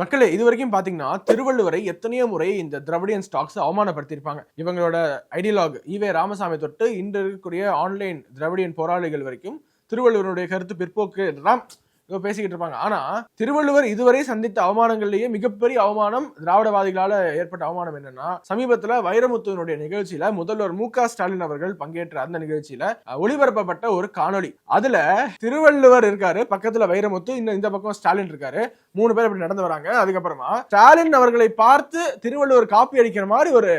மக்களே இது வரைக்கும் பாத்தீங்கன்னா திருவள்ளுவரை எத்தனையோ முறை இந்த திராவிடியன் ஸ்டாக்ஸ் அவமானப்படுத்தியிருப்பாங்க. இவங்களோட ஐடியலாக் ஈவே ராமசாமி தொட்டு இன்று இருக்கக்கூடிய ஆன்லைன் திராவிடியன் போராளிகள் வரைக்கும் திருவள்ளுவருடைய கருத்து பிற்போக்கு இதெல்லாம் பேசிக்கிட்டு இருப்பாங்க. ஆனா திருவள்ளுவர் இதுவரை சந்தித்த அவமானங்கள்லயே மிகப்பெரிய அவமானம் திராவிடவாதிகளால ஏற்பட்ட அவமானம் என்னன்னா சமீபத்துல வைரமுத்துவனுடைய நிகழ்ச்சியில முதல்வர் மு ஸ்டாலின் அவர்கள் பங்கேற்ற அந்த நிகழ்ச்சியில ஒளிபரப்பப்பட்ட ஒரு காணொளி. அதுல திருவள்ளுவர் இருக்காரு பக்கத்துல வைரமுத்து இந்த இந்த பக்கம் ஸ்டாலின் இருக்காரு மூணு பேர் அப்படி நடந்து வராங்க. அதுக்கப்புறமா ஸ்டாலின் அவர்களை பார்த்து திருவள்ளுவர் காப்பி அடிக்கிற மாதிரி ஒரு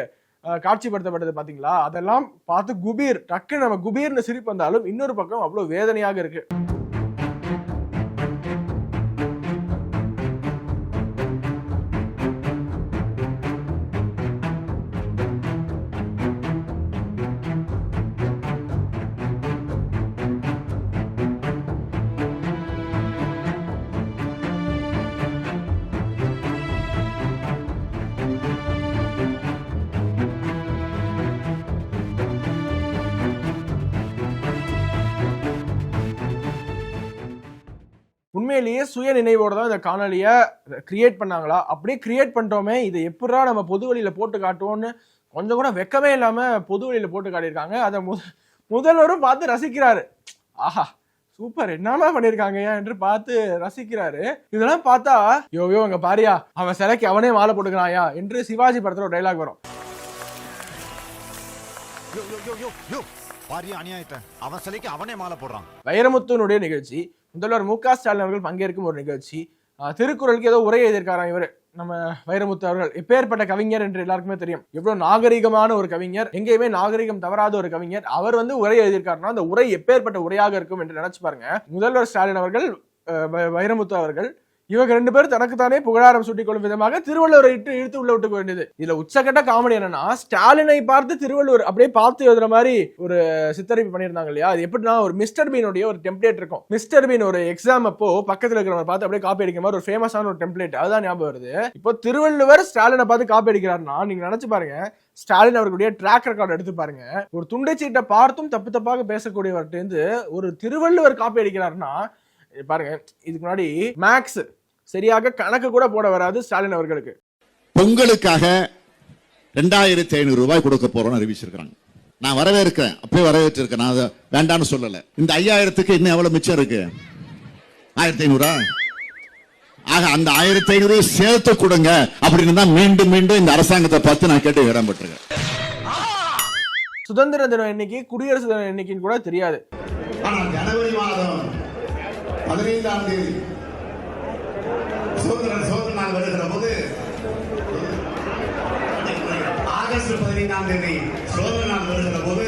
காட்சிப்படுத்தப்பட்டது பாத்தீங்களா? அதெல்லாம் பார்த்து குபீர் டக்கு நம்ம குபீர்னு சிரிப்பு வந்தாலும் இன்னொரு பக்கம் அவ்வளவு வேதனையாக இருக்கு. உண்மையிலேயே சுய நினைவோடு தான் இந்த காணொலியை கிரியேட் பண்ணாங்களா? அப்படியே கிரியேட் பண்ணிட்டோமே இதை எப்படா நம்ம பொது வழியில் போட்டு காட்டுவோம்னு கொஞ்சம் கூட வெக்கமே இல்லாமல் பொது வழியில் போட்டு காட்டியிருக்காங்க. அதை முத முதல்வரும் பார்த்து ரசிக்கிறாரு. ஆஹா சூப்பர் என்னமா பண்ணிருக்காங்க என்று பார்த்து ரசிக்கிறாரு. இதெல்லாம் பார்த்தா யோ யோ அங்க பாரியா அவன் சிலைக்கு அவனே மாலை போட்டுக்கிறாயா என்று சிவாஜி படத்துல ஒரு டைலாக் வரும். யோ யோ யோ யோ யோ. பாரிய அநியாயத்தை. அவன் சிலைக்கு அவனே மாலை போடுறான். வைரமுத்துனுடைய நிகழ்ச்சி முதல்வர் மு க ஸ்டாலின் அவர்கள் பங்கேற்கும் ஒரு நிகழ்ச்சி. திருக்குறளுக்கு ஏதோ உரை எழுதியிருக்காராம் இவர் நம்ம வைரமுத்து அவர்கள். எப்பேற்பட்ட கவிஞர் என்று எல்லாருக்குமே தெரியும். எவ்வளவு நாகரிகமான ஒரு கவிஞர் எங்கேயுமே நாகரிகம் தவறாத ஒரு கவிஞர். அவர் வந்து உரை எழுதியிருக்காருன்னா அந்த உரை எப்பேற்பட்ட உரையாக இருக்கும் என்று நினைச்சு பாருங்க. முதல்வர் ஸ்டாலின் அவர்கள் வைரமுத்து அவர்கள் இவங்க ரெண்டு பேரும் தனக்குத்தானே புகழாரம் சூட்டிக் கொள்ளும் விதமாக திருவள்ளுவரை இட்டு இழுத்து உள்ள விட்டுக்க வேண்டியது. இதுல உச்சக்கட்ட காமெடி என்னன்னா ஸ்டாலினை பார்த்து திருவள்ளுவர் அப்படியே பார்த்து எழுதுற மாதிரி ஒரு சித்தரிப்பு பண்ணியிருந்தாங்க இல்லையா? அது எப்படின்னா ஒரு மிஸ்டர் பீனுடைய ஒரு டெம்ப்ளேட் இருக்கும். மிஸ்டர் பீன் ஒரு எக்ஸாம் அப்போ பக்கத்துல இருக்கிறவங்க பார்த்து அப்படியே காப்பி அடிக்கிற மாதிரி ஒரு ஃபேமஸான ஒரு டெம்ப்ளேட் அதுதான் ஞாபகம் வருது. இப்போ திருவள்ளுவர் ஸ்டாலினை பார்த்து காப்பி அடிக்கிறாருன்னா நீங்க நினைச்சு பாருங்க ஸ்டாலின் அவர்களுடைய ட்ராக் ரெக்கார்ட் எடுத்து பாருங்க. ஒரு துண்டை சீட்டை பார்த்தும் தப்பு தப்பாக பேசக்கூடியவர்கிட்ட ஒரு திருவள்ளுவர் காப்பி அடிக்கிறாருன்னா பாருங்க இதுக்கு முன்னாடி மேக்ஸ் சரியாக கணக்கு கூட போட வராது ஸ்டாலின் அவர்களுக்கு. பொங்கலுக்காக ரெண்டாயிரத்தி ஐநூறு ரூபாய் கொடுக்க போறோம்னு அறிவிச்சிருக்கிறாங்க. நான் வரவேற்கிறேன். அப்பயே வரவேற்றிருக்கேன். நான் அதை வேண்டாம்னு சொல்லல. இந்த ஐயாயிரத்துக்கு இன்னும் எவ்வளவு மிச்சம் இருக்கு? ஆயிரத்தி ஐநூறா? ஆக அந்த ஆயிரத்தி ஐநூறு சேர்த்து கொடுங்க அப்படின்னு தான் மீண்டும் மீண்டும் இந்த அரசாங்கத்தை பார்த்து நான் கேட்டு இடம்பெற்றிருக்கேன் சுதந்திர தினம் இன்னைக்கு குடியரசு தினம் இன்னைக்குன்னு கூட தெரியாது. பதினைந்தாம் தேதி சுதந்திர சோதனை நாள் வருகிற போது ஆகஸ்ட் பதினைந்தாம் தேதி சோதனை நாள் வருகிற போது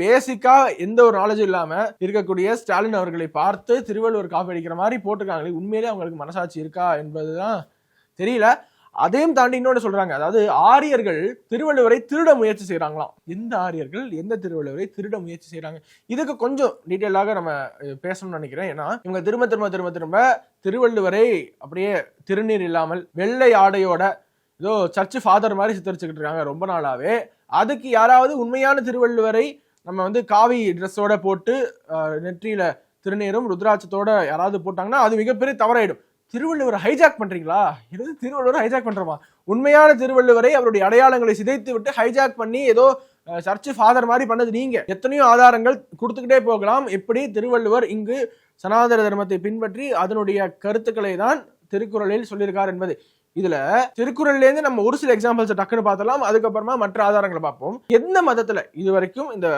பேசிக்கா எந்த ஒரு நாலேஜும் இல்லாம இருக்கக்கூடிய ஸ்டாலின் அவர்களை பார்த்து திருவள்ளுவர் காப்பி அடிக்கிற மாதிரி போட்டிருக்காங்களே உண்மையிலே அவங்களுக்கு மனசாட்சி இருக்கா என்பதுதான் தெரியல. அதையும் தாண்டி இன்னொன்று சொல்றாங்க. அதாவது ஆரியர்கள் திருவள்ளுவரை திருட முயற்சி செய்றாங்களாம். எந்த ஆரியர்கள் எந்த திருவள்ளுவரை திருட முயற்சி செய்கிறாங்க இதுக்கு கொஞ்சம் டீட்டெயிலாக நம்ம பேசணும்னு நினைக்கிறேன். ஏன்னா இவங்க திரும்ப திரும்ப திரும்ப திரும்ப திருவள்ளுவரை அப்படியே திருநீர் இல்லாமல் வெள்ளை ஆடையோட ஏதோ சர்ச் ஃபாதர் மாதிரி சித்தரிச்சுக்கிட்டு இருக்காங்க ரொம்ப நாளாவே. அதுக்கு யாராவது உண்மையான திருவள்ளுவரை நம்ம வந்து காவி ட்ரெஸ்ஸோட போட்டு நெற்றியில் நெற்றியில திருநீரும் ருத்ராட்சத்தோட யாராவது போட்டாங்கன்னா அது மிகப்பெரிய தவறாயிடும். திருவள்ளுவரை ஹைஜாக் பண்றீங்களா? இது திருவள்ளுவர் ஹைஜாக் பண்றோமா? உண்மையான திருவள்ளுவரை அவருடைய அடையாளங்களை சிதைத்து விட்டு ஹைஜாக் பண்ணி ஏதோ சர்ச் ஃபாதர் மாதிரி பண்ணது நீங்க. எத்தனையோ ஆதாரங்கள் கொடுத்துக்கிட்டே போகலாம். எப்படி திருவள்ளுவர் இங்கு சனாதன தர்மத்தை பின்பற்றி அதனுடைய கருத்துக்களை தான் திருக்குறளில் சொல்லியிருக்கார் என்பது. இதுல திருக்குறள்ல இருந்து நம்ம ஒரு சில எக்ஸாம்பிள்ஸ் டக்குன்னு பார்த்தலாம் அதுக்கப்புறமா மற்ற ஆதாரங்களை பார்ப்போம். எந்த மதத்துல இது வரைக்கும் இந்த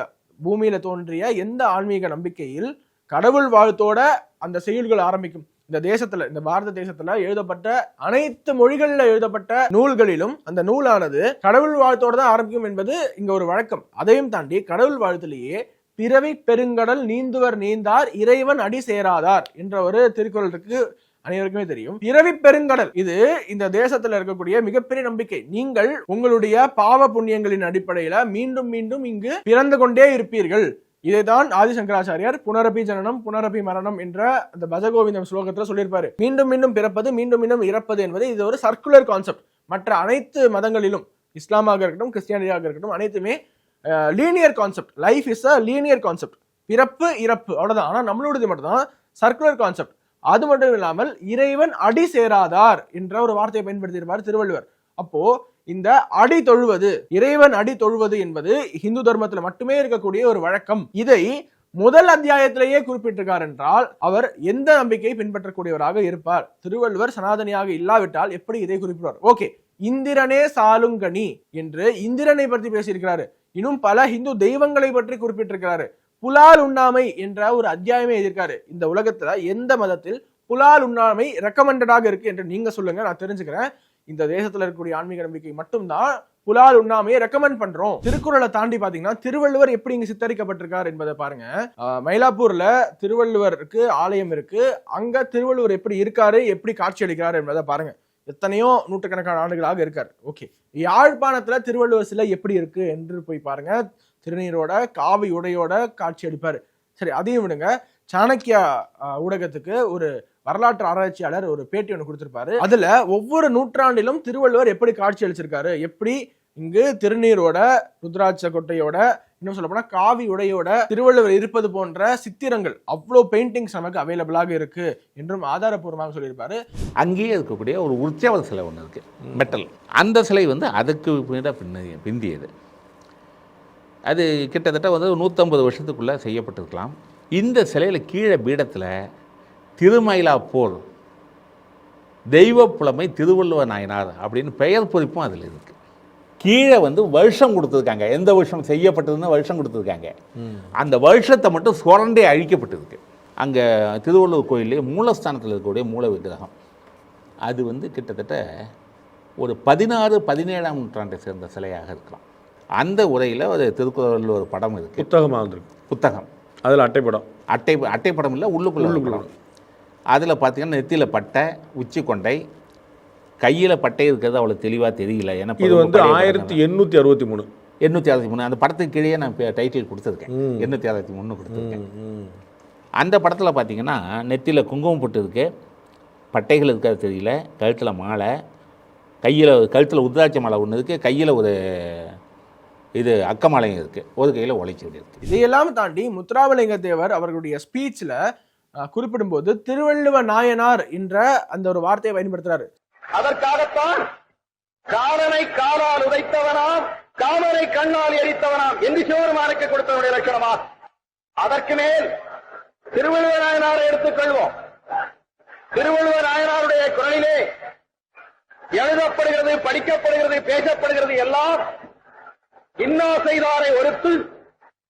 பூமியில தோன்றிய எந்த ஆன்மீக நம்பிக்கையில் கடவுள் வாழ்த்தோட அந்த செயல்கள் ஆரம்பிக்கும்? இந்த தேசத்துல இந்த பாரத தேசத்துல எழுதப்பட்ட அனைத்து மொழிகளில் எழுதப்பட்ட நூல்களிலும் அந்த நூலானது கடவுள் வாழ்த்தோட தான் ஆரம்பிக்கும் என்பது இங்க ஒரு வழக்கம். அதையும் தாண்டி கடவுள் வாழ்த்திலேயே பிறவி பெருங்கடல் நீந்துவர் நீந்தார் இறைவன் அடி சேராதார் என்ற ஒரு திருக்குறள் இருக்கு. அனைவருக்குமே தெரியும். பிறவி பெருங்கடல் இது இந்த தேசத்துல இருக்கக்கூடிய மிகப்பெரிய நம்பிக்கை. நீங்கள் உங்களுடைய பாவ புண்ணியங்களின் அடிப்படையில மீண்டும் மீண்டும் இங்கு பிறந்து கொண்டே இருப்பீர்கள். இதைதான் ஆதிசங்கராச்சாரியார் புனரபி ஜனனம் புனரபி மரணம் என்ற அந்த பஜகோவிந்தம் ஸ்லோகத்தில் சொல்லியிருப்பாரு. மீண்டும் மீண்டும் பிறப்பது மீண்டும் மீண்டும் இறப்பது என்பது இது ஒரு சர்க்குலர் கான்செப்ட் மற்ற அனைத்து மதங்களிலும் இஸ்லாமாக இருக்கட்டும் கிறிஸ்டியானியாக இருக்கட்டும் அனைத்துமே linear concept life is a linear concept பிறப்பு இறப்பு. அவ்வளவுதான். ஆனால் நம்மளோடது மட்டும்தான் சர்க்குலர் கான்செப்ட் அது மட்டும் இல்லாமல் இறைவன் அடி சேராதார் என்ற ஒரு வார்த்தையை பயன்படுத்தியிருப்பார் திருவள்ளுவர். அப்போது இந்த அடி தொழுவது இறைவன் அடி தொழுவது என்பது இந்து தர்மத்தில் மட்டுமே இருக்கக்கூடிய ஒரு வழக்கம். இதை முதல் அத்தியாயத்திலேயே குறிப்பிட்டிருக்கார் என்றால் அவர் எந்த நம்பிக்கையை பின்பற்றக்கூடியவராக இருப்பார்? திருவள்ளுவர் சனாதனியாக இல்லாவிட்டால் எப்படி இதை குறிப்பிடுவார்? ஓகே இந்திரனே சாலுங்கனி என்று இந்திரனை பற்றி பேசியிருக்கிறாரு. இன்னும் பல இந்து தெய்வங்களை பற்றி குறிப்பிட்டிருக்கிறாரு. புலால் உண்ணாமை என்ற ஒரு அத்தியாயமே எழுதியிருக்காரு. இந்த உலகத்துல எந்த மதத்தில் புலால் உண்ணாமை ரெக்கமெண்டடாக இருக்கு என்று நீங்க சொல்லுங்க நான் தெரிஞ்சுக்கிறேன். இந்த தேசத்துல இருக்கக்கூடிய ஆன்மீக நம்பிக்கை மட்டும்தான் புலால் உண்ணாமையை ரெக்கமெண்ட் பண்றோம். திருக்குறளை தாண்டி பாத்தீங்கன்னா திருவள்ளுவர் எப்படி இங்க சித்தரிக்கப்பட்டிருக்கார் என்பதை பாருங்க. மயிலாப்பூர்ல திருவள்ளுவருக்கு ஆலயம் இருக்கு. அங்க திருவள்ளுவர் எப்படி இருக்காரு எப்படி காட்சி அளிக்கிறார் என்பதை பாருங்க. எத்தனையோ நூற்றுக்கணக்கான ஆண்டுகளாக இருக்கார். ஓகே. யாழ்ப்பாணத்துல திருவள்ளுவர் சிலை எப்படி இருக்கு என்று போய் பாருங்க. திருநீரோட காவி உடையோட காட்சி அளிப்பார். சரி அதையும் விடுங்க. சாணக்கியா ஊடகத்துக்கு ஒரு வரலாற்று ஆராய்ச்சியாளர் ஒரு பேட்டி ஒன்று கொடுத்திருப்பாரு. அதுல ஒவ்வொரு நூற்றாண்டிலும் திருவள்ளுவர் எப்படி காட்சி அளிச்சிருக்காரு? எப்படி இங்கு திருநீரோட ருத்ராட்ச கொட்டையோட இன்னும் சொல்ல போனா காவி உடையோட திருவள்ளுவர் இருப்பது போன்ற சித்திரங்கள் அவ்வளோ பெயிண்டிங்ஸ் நமக்கு அவைலபிளாக இருக்கு என்றும் ஆதாரப்பூர்வமாக சொல்லியிருப்பாரு. அங்கேயே இருக்கக்கூடிய ஒரு உற்சவ சிலை ஒன்று இருக்குது மெட்டல். அந்த சிலை வந்து அதுக்கு பின்ன பின்ன பிந்தியது. அது கிட்டத்தட்ட வந்து நூற்றம்பது வருஷத்துக்குள்ளே செய்யப்பட்டிருக்கலாம். இந்த சிலையில் கீழே பீடத்தில் திருமயிலாப்பூர் தெய்வ புலமை திருவள்ளுவர் நாயனார் அப்படின்னு பெயர் பொறிப்பும் அதில் இருக்குது கீழே வந்து வருஷம் கொடுத்துருக்காங்க. எந்த வருஷம் செய்யப்பட்டதுன்னு வருஷம் கொடுத்துருக்காங்க. அந்த வருஷத்தை மட்டும் சுரண்டே அழிக்கப்பட்டிருக்கு. அங்கே திருவள்ளுவர் கோயிலே மூலஸ்தானத்தில் இருக்கக்கூடிய மூல விக்கிரகம். அது வந்து கிட்டத்தட்ட ஒரு பதினாறு பதினேழாம் நூற்றாண்டை சேர்ந்த சிலையாக இருக்கலாம். அந்த உரையில் ஒரு திருக்குறள் படம் இருக்குது புத்தகமாக வந்திருக்கு. புத்தகம். அதில் அட்டைப்படம். அட்டை அட்டைப்படம் இல்லை உள்ளுக்குள்ள உள்ளுக்குள்ள. அதில் பார்த்தீங்கன்னா நெத்தியில் பட்டை உச்சி கொண்டை கையில் பட்டை இருக்கிறது அவ்வளோ தெளிவாக தெரியல. ஏன்னா இது வந்து ஆயிரத்தி எண்ணூற்றி அறுபத்தி மூணு. எண்ணூற்றி அறுபத்தி மூணு. அந்த படத்துக்கு கீழே நான் டைட்டில் கொடுத்துருக்கேன். எண்ணூற்றி அறுபத்தி மூணு கொடுத்துருக்கேன். அந்த படத்தில் பார்த்தீங்கன்னா நெத்தியில் குங்குமம் போட்டு இருக்கு. பட்டைகள் இருக்கிறது தெரியல. கழுத்தில் மாலை. கையில் கழுத்தில் உத்ராட்ச மாலை ஒன்று இருக்குது கையில் ஒரு இது அக்க மாலையும் இருக்குது ஒரு கையில் உழைச்சி இருக்குது இதையெல்லாம் தாண்டி முத்துராமலிங்க தேவர் அவர்களுடைய ஸ்பீச்ல குறிப்பிடும்போது திருவள்ளுவ நாயனார் என்ற அந்த ஒரு வார்த்தையை பயன்படுத்துறாரு. அதற்காகத்தான் காலனை காலால் உதைத்தவனாம் காமனை கண்ணால் எரித்தவனாம் என்று சிவருமானுக்கு கொடுத்தவனுடைய லட்சணமா? அதற்கு மேல் திருவள்ளுவ நாயனாரை எடுத்துக்கொள்வோம். திருவள்ளுவ நாயனாருடைய குரலிலே எழுதப்படுகிறது படிக்கப்படுகிறது பேசப்படுகிறது எல்லாம் இன்னா செய்தாரை ஒருத்து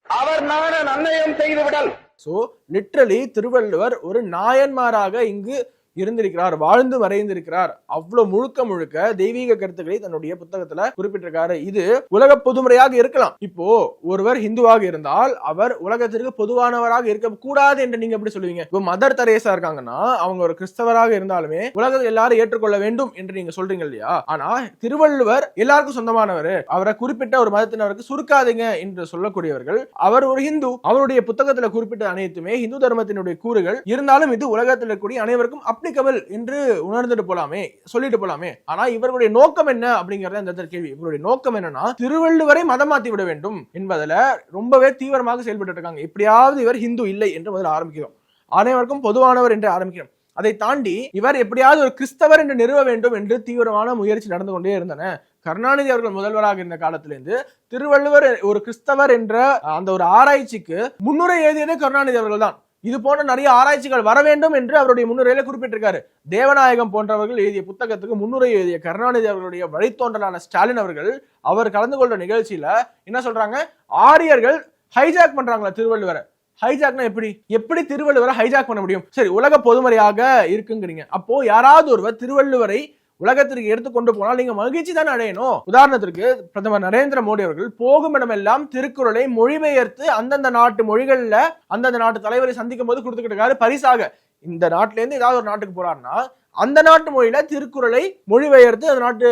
அவர் நான நன்னயம் செய்துவிடல். ஸோ சோ லிட்ரலி திருவள்ளுவர் ஒரு நாயன்மாராக இங்கு இருந்திருக்கிறார் வாழ்ந்து மறைந்திருக்கிறார். அவ்வளவு முழுக்க முழுக்க தெய்வீக கருத்துக்களை தன்னுடைய புத்தகத்துல குறிப்பிட்டிருக்காரு. இது உலக பொதுமுறையாக இருக்கலாம். இப்போ ஒருவர் ஹிந்துவாக இருந்தால் அவர் உலகத்திற்கு பொதுவானவராக இருக்க கூடாது என்று நீங்க எப்படி சொல்லுவீங்க? இப்போ மதர் தரேசா இருக்காங்கன்னா அவங்க ஒரு கிறிஸ்தவராக இருந்தாலுமே உலகத்தை எல்லாரும் ஏற்றுக்கொள்ள வேண்டும் என்று நீங்க சொல்றீங்க இல்லையா? ஆனா திருவள்ளுவர் எல்லாருக்கும் சொந்தமானவர். அவரை குறிப்பிட்ட ஒரு மதத்தினருக்கு சுருக்காதீங்க என்று சொல்லக்கூடியவர்கள் அவர் ஒரு ஹிந்து. அவருடைய புத்தகத்துல குறிப்பிட்ட அனைத்துமே இந்து தர்மத்தினுடைய கூறுகள். இருந்தாலும் இது உலகத்தில் இருக்கக்கூடிய அனைவருக்கும் அப்ளிகபிள் என்று உணர்ந்துட்டு போலாமே சொல்லிட்டு போலாமே. ஆனா இவர்களுடைய நோக்கம் என்ன அப்படிங்கறத இந்த கேள்வி. இவருடைய நோக்கம் என்னன்னா திருவள்ளுவரை மதம் மாத்தி விட வேண்டும் என்பதுல ரொம்பவே தீவிரமாக செயல்பட்டு இருக்காங்க. எப்படியாவது இவர் ஹிந்து இல்லை என்று முதல்ல ஆரம்பிக்கிறோம் அனைவருக்கும் பொதுவானவர் என்று ஆரம்பிக்கிறோம் அதை தாண்டி இவர் எப்படியாவது ஒரு கிறிஸ்தவர் என்று நிறுவ வேண்டும் என்று தீவிரமான முயற்சி நடந்து கொண்டே இருந்தன. கருணாநிதி அவர்கள் முதல்வராக இருந்த காலத்திலிருந்து திருவள்ளுவர் ஒரு கிறிஸ்தவர் என்ற அந்த ஒரு ஆராய்ச்சிக்கு முன்னுரை எழுதியதே கருணாநிதி அவர்கள் தான் இது போன்ற நிறைய ஆராய்ச்சிகள் வர வேண்டும் என்று அவருடைய முன்னுரையில குறிப்பிட்டிருக்காரு. தேவநாயகம் போன்றவர்கள் எழுதிய புத்தகத்துக்கு முன்னுரை எழுதிய கருணாநிதி அவர்களுடைய வழித்தோன்றலான ஸ்டாலின் அவர்கள் அவர் கலந்து கொண்ட நிகழ்ச்சியில என்ன சொல்றாங்க? ஆரியர்கள் ஹைஜாக் பண்றாங்களா திருவள்ளுவரை. ஹைஜாக்னா எப்படி? எப்படி திருவள்ளுவரை ஹைஜாக் பண்ண முடியும்? சரி உலக பொதுமறையாக இருக்குங்கிறீங்க. அப்போ யாராவது ஒருவர் திருவள்ளுவரை உலகத்திற்கு எடுத்துக்கொண்டு போனால் நீங்க மகிழ்ச்சி தான் அடையணும்? உதாரணத்திற்கு பிரதமர் நரேந்திர மோடி அவர்கள் போகும் இடமெல்லாம் திருக்குறளை மொழிபெயர்த்து அந்தந்த நாட்டு மொழிகள்ல அந்தந்த நாட்டு தலைவரை சந்திக்கும் போது கொடுத்துக்கிட்டு இருக்காரு பரிசாக. இந்த நாட்டுல இருந்து ஏதாவது ஒரு நாட்டுக்கு போறாருன்னா அந்த நாட்டு மொழியில திருக்குறளை மொழிபெயர்த்து அந்த நாட்டு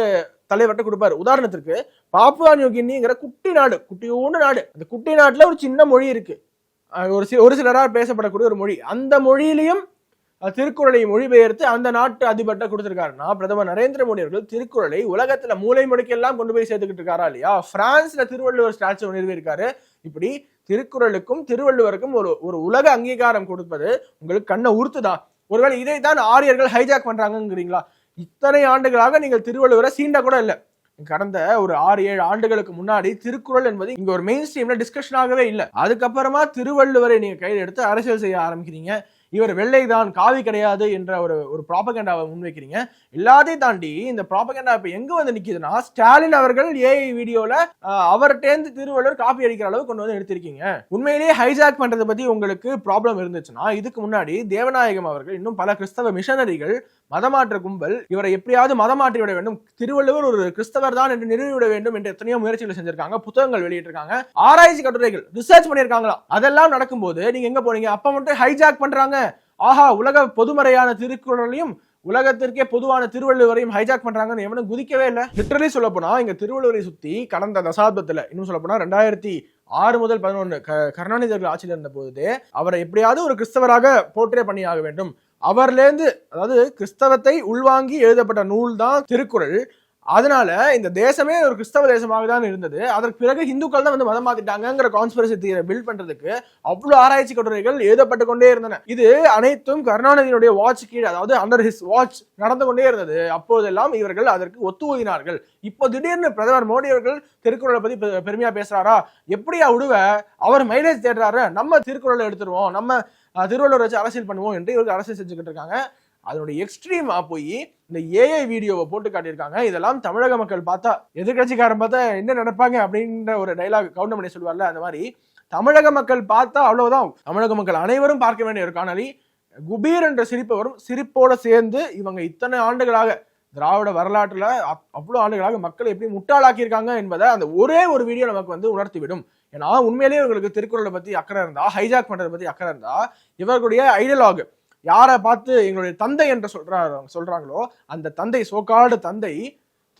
தலைவர்கிட்ட கொடுப்பாரு. உதாரணத்திற்கு பாப்புவா நியூகினிங்கிற குட்டி நாடு குட்டியோண்டு நாடு. அந்த குட்டி நாட்டுல ஒரு சின்ன மொழி இருக்கு. ஒரு சில ஒரு சிலரால் பேசப்படக்கூடிய ஒரு மொழி. அந்த மொழியிலையும் திருக்குறளை மொழிபெயர்த்து அந்த நாட்டு அதிபர்கிட்ட கொடுத்துருக்காருன்னா பிரதமர் நரேந்திர மோடி அவர்கள் திருக்குறளை உலகத்துல மூளை முடுக்கெல்லாம் கொண்டு போய் சேர்த்துக்கிட்டு இருக்காரா இல்லையா? பிரான்ஸ்ல திருவள்ளுவர் ஸ்டாச்சு நிறுவியிருக்காரு இப்படி திருக்குறளுக்கும் திருவள்ளுவருக்கும் ஒரு ஒரு உலக அங்கீகாரம் கொடுப்பது உங்களுக்கு கண்ணை உறுத்துதா? ஒருவேளை இதை தான் ஆரியர்கள் ஹைஜாக் பண்றாங்கிறீங்களா இத்தனை ஆண்டுகளாக நீங்கள் திருவள்ளுவரை சீண்ட கூட இல்லை. கடந்த ஒரு ஆறு ஏழு ஆண்டுகளுக்கு முன்னாடி திருக்குறள் என்பது இங்க ஒரு மெயின் ஸ்ட்ரீம்ல டிஸ்கஷன் ஆகவே இல்லை. அதுக்கப்புறமா திருவள்ளுவரை நீங்க கையில் எடுத்து அரசியல் செய்ய ஆரம்பிக்கிறீங்க. இவர் வெள்ளை தான் காவி கிடையாது என்ற ஒரு ஒரு ப்ராபகண்டாவை முன்வைக்கிறீங்க. எல்லாத்தையும் தாண்டி இந்த ப்ராபகண்டா இப்போ எங்க வந்து நிற்கிதுன்னா ஸ்டாலின் அவர்கள் ஏஐ வீடியோல அவர்கிட்டேந்து திருவள்ளுவர் காப்பி அடிக்கிற அளவு கொண்டு வந்து எடுத்திருக்கீங்க. உண்மையிலேயே ஹைஜாக் பண்றதை பத்தி உங்களுக்கு ப்ராப்ளம் இருந்துச்சுன்னா இதுக்கு முன்னாடி தேவநாயகம் அவர்கள் இன்னும் பல கிறிஸ்தவ மிஷனரிகள் மதமாற்ற கும்பல் இவரை எப்படியாவது மதமாற்றி விட வேண்டும். திருவள்ளுவர் ஒரு கிறிஸ்தவர் தான் என்று நிறுவிவிட வேண்டும் என்று எத்தனையோ முயற்சிகள் செஞ்சிருக்காங்க புத்தகங்கள் வெளியிட்டிருக்காங்க. ஆராய்ச்சி கட்டுரைகள் ரிசர்ச் பண்ணியிருக்காங்களா அதெல்லாம் நடக்கும்போது நீங்க எங்க போனீங்க? அப்ப மட்டும் ஹைஜாக் பண்றாங்க. ஆஹா உலக பொதுமறையான திருக்குறளையும் உலகத்திற்கே பொதுவான திருவள்ளுவரையும் ஹைஜாக் பண்றாங்கன்னு எவனும் குதிக்கவே இல்லை. லிட்டரலி சொல்ல போனா இங்க திருவள்ளுவரை சுத்தி கடந்த தசாப்தத்துல இன்னும் சொல்ல போனா ரெண்டாயிரத்தி ஆறு முதல் பதினொன்று க அவர்கள் ஆட்சியில் இருந்த போது அவரை எப்படியாவது ஒரு கிறிஸ்தவராக போற்றே பண்ணியாக வேண்டும். அவர்லேருந்து அதாவது கிறிஸ்தவத்தை உள்வாங்கி எழுதப்பட்ட நூல் தான் திருக்குறள். அதனால இந்த தேசமே ஒரு கிறிஸ்தவ தேசமாக தான் இருந்தது. அதற்கு பிறகு இந்துக்கள் தான் வந்து மதம் மாத்திட்டாங்கிற கான்ஸ்பிரசி தீரை பில்ட் பண்றதுக்கு அவ்வளவு ஆராய்ச்சி கட்டுரைகள் எழுதப்பட்டு கொண்டே இருந்தன. இது அனைத்தும் கருணாநிதியினுடைய வாட்ச் கீழ் அதாவது அண்டர் ஹிஸ் வாட்ச் நடந்து கொண்டே இருந்தது. அப்போதெல்லாம் இவர்கள் அதற்கு ஒத்து ஊதினார்கள் இப்போ திடீர்னு பிரதமர் மோடி அவர்கள் திருக்குறளை பத்தி பெ- பெருமையா பேசுறாரா? எப்படியா விடுவ? அவர் மைலேஜ் தேடுறாரு நம்ம திருக்குறளை எடுத்துருவோம். நம்ம திருவள்ளுவர் வச்சு அரசியல் பண்ணுவோம் என்று இவர்கள் அரசியல் செஞ்சுக்கிட்டு இருக்காங்க. அதனுடைய எக்ஸ்ட்ரீமா போய் இந்த ஏஐ வீடியோவை போட்டு காட்டியிருக்காங்க. இதெல்லாம் தமிழக மக்கள் பார்த்தா எதிர்கட்சிக்காரன் பார்த்தா என்ன நினைப்பாங்க அப்படின்ற ஒரு டைலாக் கவுண்டமணி சொல்லுவார்ல அந்த மாதிரி. தமிழக மக்கள் பார்த்தா அவ்வளவுதான். தமிழக மக்கள் அனைவரும் பார்க்க வேண்டிய ஒரு காணொலி குபீர் என்ற சிரிப்பு வரும் சிரிப்போட சேர்ந்து இவங்க இத்தனை ஆண்டுகளாக திராவிட வரலாற்றுல அப்- அவ்வளவு ஆண்டுகளாக மக்களை எப்படி முட்டாளாக்கியிருக்காங்க என்பதை அந்த ஒரே ஒரு வீடியோ நமக்கு வந்து உணர்த்திவிடும். ஏன்னா உண்மையிலேயே இவங்களுக்கு திருக்குறளை பத்தி அக்கறை இருந்தா ஹைஜாக் பண்றதை பத்தி அக்கறை இருந்தா இவர்களுடைய ஐடியலாக் யாரை பார்த்து எங்களுடைய தந்தை என்று சொல்றாரு சொல்றாங்களோ அந்த தந்தை சோகாடு தந்தை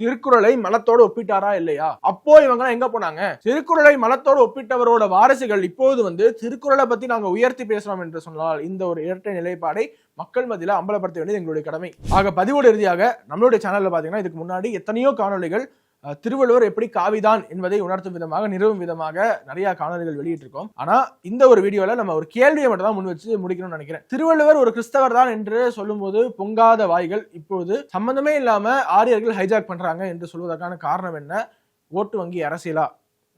திருக்குறளை மலத்தோடு ஒப்பிட்டாரா இல்லையா? அப்போ இவங்க எங்க போனாங்க? திருக்குறளை மலத்தோடு ஒப்பிட்டவரோட வாரிசுகள் இப்போது வந்து திருக்குறளை பத்தி நாங்க உயர்த்தி பேசுறோம் என்று சொன்னால் இந்த ஒரு இரட்டை நிலைப்பாடை மக்கள் மத்தியில் அம்பலப்படுத்த வேண்டியது எங்களுடைய கடமை. ஆக பதிவோடு இறுதியாக நம்மளுடைய சேனல்ல பாத்தீங்கன்னா இதுக்கு முன்னாடி எத்தனையோ காணொளிகள் திருவள்ளுவர் எப்படி காவிதான் என்பதை உணர்த்தும் விதமாக நிறுவும் விதமாக நிறைய காணொளிகள் வெளியிட்டிருக்கோம். ஆனா இந்த ஒரு வீடியோல நம்ம ஒரு கேள்வியை மட்டும் தான் முன் வச்சு முடிக்கணும்னு நினைக்கிறேன். திருவள்ளுவர் ஒரு கிறிஸ்தவர் தான் என்று சொல்லும்போது பொங்காத வாய்கள் இப்பொழுது சம்பந்தமே இல்லாம ஆரியர்கள் ஹைஜாக் பண்றாங்க என்று சொல்வதற்கான காரணம் என்ன? ஓட்டு வங்கி அரசியலா?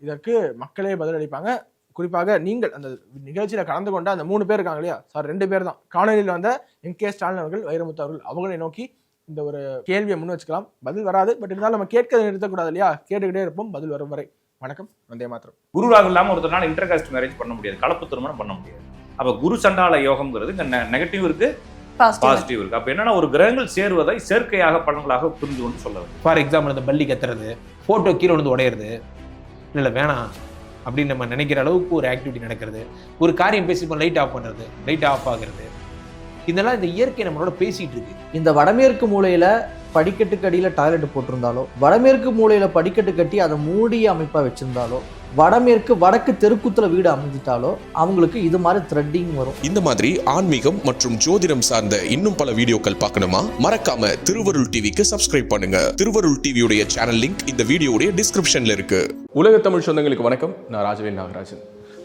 இதற்கு மக்களே பதிலளிப்பாங்க. குறிப்பாக நீங்கள் அந்த நிகழ்ச்சியில கலந்து கொண்ட அந்த மூணு பேர் இருக்காங்க இல்லையா? சார் ரெண்டு பேர் தான். காணொலியில் வந்த எம் கே ஸ்டாலின் அவர்கள் வைரமுத்து அவர்கள் அவங்களை நோக்கி இந்த ஒரு கேள்வியை முன் வச்சுக்கலாம். பதில் வராது பட் இருந்தாலும் நம்ம கேட்க நிறுத்தக்கூடாது இல்லையா? கேட்டுக்கிட்டே இருப்போம் பதில் வரும் வரை. வணக்கம். வந்தே மாத்திரம். குரு ராகு இல்லாம ஒருத்தனால இன்டர் காஸ்ட் மேரேஜ் பண்ண முடியாது. கலப்பு திருமணம் பண்ண முடியாது. அப்ப குரு சண்டால யோகம்ங்கிறது இங்க நெகட்டிவ் இருக்கு பாசிட்டிவ் இருக்கு. அப்ப என்னன்னா ஒரு கிரகங்கள் சேருவதை சேர்க்கையாக பலன்களாக புரிந்து கொண்டு சொல்ல ஃபார் எக்ஸாம்பிள் இந்த பள்ளி கத்துறது ஃபோட்டோ கீழே விழுந்து உடையிறது. இல்லை வேணாம். அப்படின்னு நம்ம நினைக்கிற அளவுக்கு ஒரு ஆக்டிவிட்டி நடக்கிறது. ஒரு காரியம் பேசி லைட் ஆஃப் பண்ணுறது லைட் ஆஃப் ஆகுறது. இதெல்லாம் இந்த இயற்கை நம்மளோட பேசிட்டு இருக்கு. இந்த வடமேற்கு மூலையில படிக்கட்டுக்கு அடியில் டாய்லெட் போட்டிருந்தாலோ வடமேற்கு மூலையில படிக்கட்டு கட்டி அதை மூடிய அமைப்பா வச்சிருந்தாலோ வடமேற்கு வடக்கு தெருக்குத்துல வீடு அமைஞ்சிட்டாலோ அவங்களுக்கு இது மாதிரி த்ரெட்டிங் வரும். இந்த மாதிரி ஆன்மீகம் மற்றும் ஜோதிடம் சார்ந்த இன்னும் பல வீடியோக்கள் பார்க்கணுமா? மறக்காம திருவருள் டிவிக்கு சப்ஸ்கிரைப் பண்ணுங்க. திருவருள் டிவியுடைய சேனல் லிங்க் இந்த வீடியோடைய டிஸ்கிரிப்ஷன்ல இருக்கு. உலக தமிழ் சொந்தங்களுக்கு வணக்கம். நான் ராஜவேல் நாகராஜன்.